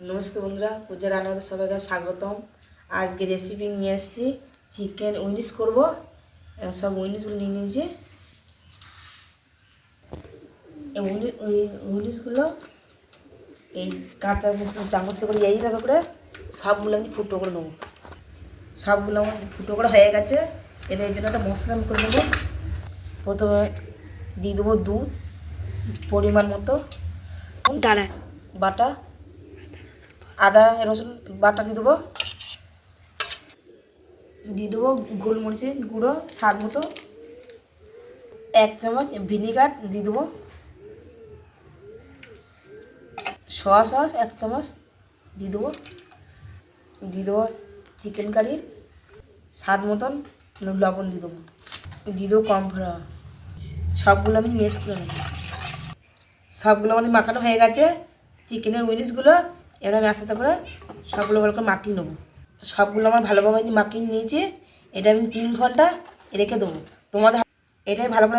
নমস্কার বন্ধুরা পূজা রান্নাতে সবাইকে স্বাগতম। আজকে রেসিপি নিয়ে এসেছি চিকেন উইনিস করব। সব উইনিসগুলো নিয়ে নিয়েছি। এই উইনিসগুলো এই কাঁচা চামচ করে এইভাবে করে সবগুলো আমি ফুটো করে নেব। সবগুলো আমার ফুটো করে হয়ে গেছে। এবার এই জন্য একটা মশলা আমি করে নেব। প্রথমে দিয়ে দেবো দুধ পরিমাণ মতো। দাঁড়া। বাটা। আদা, রসুন বাটা দিয়ে দেবো। দিয়ে দেবো গোলমরিচের গুঁড়ো, স্বাদ মতো। এক চামচ ভিনিগার দিয়ে দেবো। সয়া সস এক চামচ দিয়ে দেবো। দিয়ে দেবো চিকেন কারি, স্বাদ মতন লবণ দিয়ে দেবো। দিয়ে দেবো কম কর্নফ্লাওয়ার সবগুলো আমি মিক্স করে নেব। সবগুলো আমাদের মাখানো হয়ে গেছে। চিকেনের উইনিসগুলো এবার আমি আস্তে করে সবগুলো ভালো করে মাখিয়ে নেব। সবগুলো আমার ভালোভাবে মাখিয়ে নিয়েছি, এটা আমি তিন ঘণ্টা রেখে দেবো। তোমাদের এটাই ভালো করে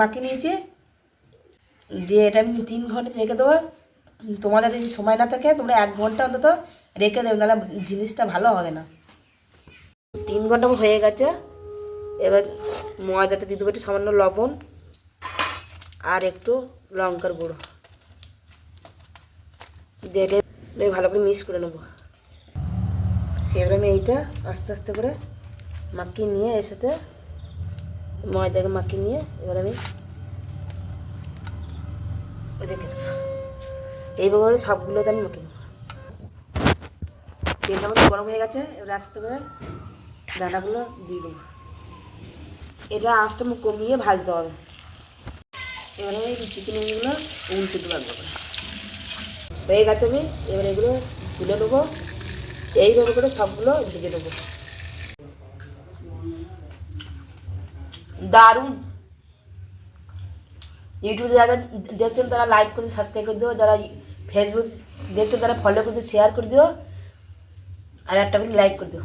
মাখিয়ে নিয়েছি, দিয়ে এটা আমি তিন ঘণ্টা রেখে দেবো। তোমাদের যদি সময় না থাকে, তোমরা এক ঘণ্টা অন্তত রেখে দেবে, নাহলে জিনিসটা ভালো হবে না। তিন ঘণ্টা হয়ে গেছে। এবার ময়দাতে দিয়ে দেবো একটু সামান্য লবণ আর একটু লঙ্কার গুঁড়ো। দিয়ে দিয়ে ভালো করে মিক্স করে নেব। এবার আমি এইটা আস্তে আস্তে করে মাখিয়ে নিয়ে এর সাথে ময়দাকে মাখিয়ে নিয়ে এবার আমি রেখে দেবো। এইভাবে সবগুলোতে আমি মাখিয়ে নেব। তেলটা আমার গরম হয়ে গেছে, এবার আস্তে করে ডাটাগুলো দিয়ে দেবো। এটা আঁচটা কমিয়ে ভাজতে হবে। এবারে এই চিকেন উল্টে দেবো। হয়ে গেছে আমি এবার এগুলো তুলে নেব। এইভাবে করে সবগুলো ভেজে নেব। দারুণ। ইউটিউবে যারা দেখছেন তারা লাইক করে সাবস্ক্রাইব করে দিও। যারা ফেসবুক দেখছেন তারা ফলো করে দিও শেয়ার করে দিও। আর একটা করে লাইক করে দিও।